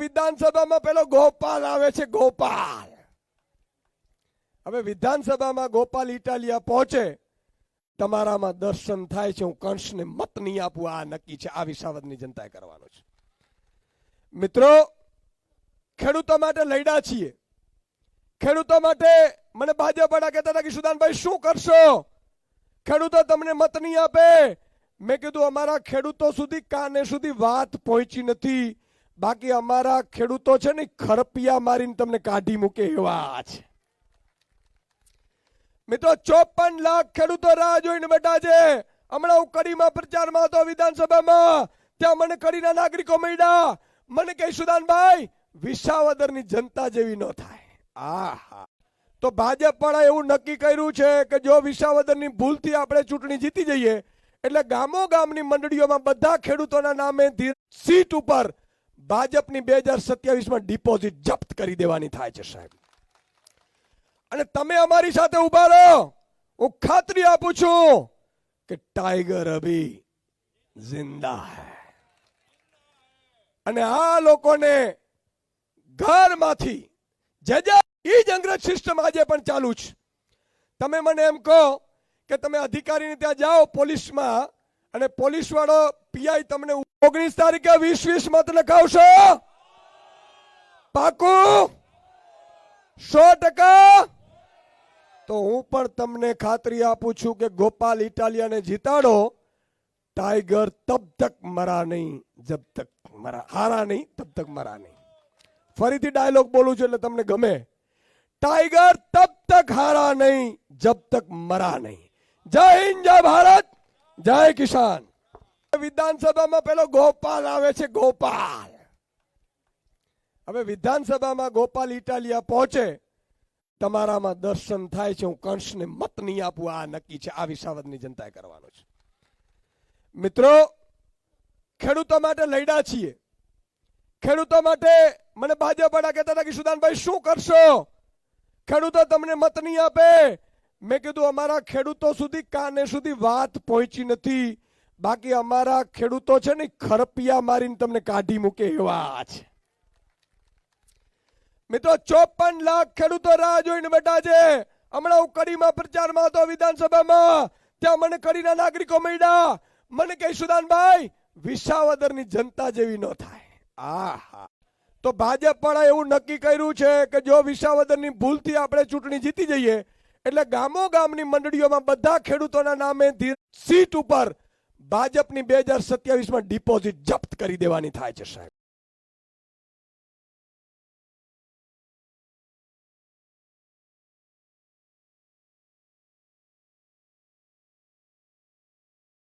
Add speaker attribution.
Speaker 1: વિધાનસભામાં પેલો ગોપાલ આવે છે, ગોપાલ. હવે વિધાનસભામાં ગોપાલ ઇટાલિયા પહોંચે, તમારામાં દર્શન થાય છે, હું કંસને મત નહીં આપું, આ નક્કી છે, આ વિસાવદની જનતાએ કરવાનો છે. મિત્રો, ખેડૂતો માટે લડ્યા છીએ. ખેડૂતો માટે મને ભાજપ વાળા કહેતા હતા કે, સુદાનભાઈ, શું કરશો? ખેડૂતો તમને મત નહીં આપે. મેં કીધું, અમારા ખેડૂતો સુધી, કાને સુધી વાત પહોંચી નથી. બાકી અમારા ખેડૂતો છે ને, ખરપિયા મારીને તમને કાઢી મૂકે એવા છે. મિત્રો, ચોપન લાખ ખેડૂતો રાહ જોઈને બેઠા છે. હમણાં હું કડીમાં પ્રચારમાં હતો વિધાનસભામાં. ત્યાં મને કડીના નાગરિકો મળ્યા. મને કહે, સુદાનભાઈ, વિસાવદરની જનતા જેવી ન થાય. આહા. તો ભાજપ વાળા એવું નક્કી કર્યું છે કે જો વિસાવદરની ભૂલથી આપણે ચૂંટણી જીતી જઈએ, એટલે ગામો ગામની મંડળીઓમાં બધા ખેડૂતોના નામે સીટ ઉપર ભાજપની બે હજાર સત્યાવીસમાં ડિપોઝિટ જપ્ત કરી દેવાની થાય છે સાહેબ. અને તમે અમારી સાથે ઊભા રહો. હું ખાતરી આપું છું કે ટાઈગર અભી જિંદા હૈ. અને આ લોકોને ઘરમાંથી, જે જે ઈ જ અંગ્રેજ સિસ્ટમ આજે પણ ચાલુ છે. તમે મને એમ કહો કે તમે અધિકારીને ત્યાં જાઓ પોલીસમાં અને પોલીસ વાળો પીઆઈ તમને ઓગણીસ તારીખે વીસ વીસ મત લખાવશો. પાકું. સો ટકા. તો હું પણ તમને ખાતરી આપું છું કે ગોપાલ ઇટાલિયાને જીતાડો. ટાઈગર તબ તક મરા નહીં જબ તક મરા, હારા નહીં તબ તક મરા નહીં. ફરીથી ડાયલોગ બોલું છું એટલે તમને ગમે. ટાઈગર તબ તક હારા નહીં જબ તક મરા નહીં. જય હિન્દ, જય ભારત, જય કિસાન. વિધાનસભામાં પેલો ગોપાલ આવે છે, ગોપાલ. હવે વિધાનસભામાં ગોપાલ ઇટાલિયા પહોંચે, તમારામાં દર્શન થાય છે, હું કંસને મત નહીં આપું, આ નક્કી છે, આ વિસાવદની જનતાએ કરવાનું છે. મિત્રો, ખેડૂતો માટે લડ્યા છીએ. ખેડૂતો માટે મને ભાજપ વાળા કહેતા હતા કે, સુદાનભાઈ, શું કરશો? ખેડૂતો તમને મત નહીં આપે. મેં કીધું, અમારા ખેડૂતો સુધી કાને સુધી વાત પહોંચી નથી. બાકી અમારા ખેડૂતો છે ને ખરપિયા મારીને તમને કાઢી મૂકે એવા છે. મિત્રો ચોપન લાખ ખેડૂતો રાહ જોઈને બેઠા છે. હમણાં હું કડીમાં પ્રચારમાં હતો વિધાનસભામાં. ત્યાં મને કડીના નાગરિકો મળ્યા. મને કહે સુદાનભાઈ વિસાવદરની જનતા જેવી ન થાય. આહા. તો ભાજપ વાળા એવું નક્કી કર્યું છે કે જો વિસાવદરની ભૂલથી આપણે ચૂંટણી જીતી જઈએ એટલે ગામો ગામની મંડળીઓમાં બધા ખેડૂતોના નામે સીટ ઉપર ભાજપની બે હજાર સત્યાવીસમાં ડિપોઝિટ જપ્ત કરી દેવાની થાય છે સાહેબ.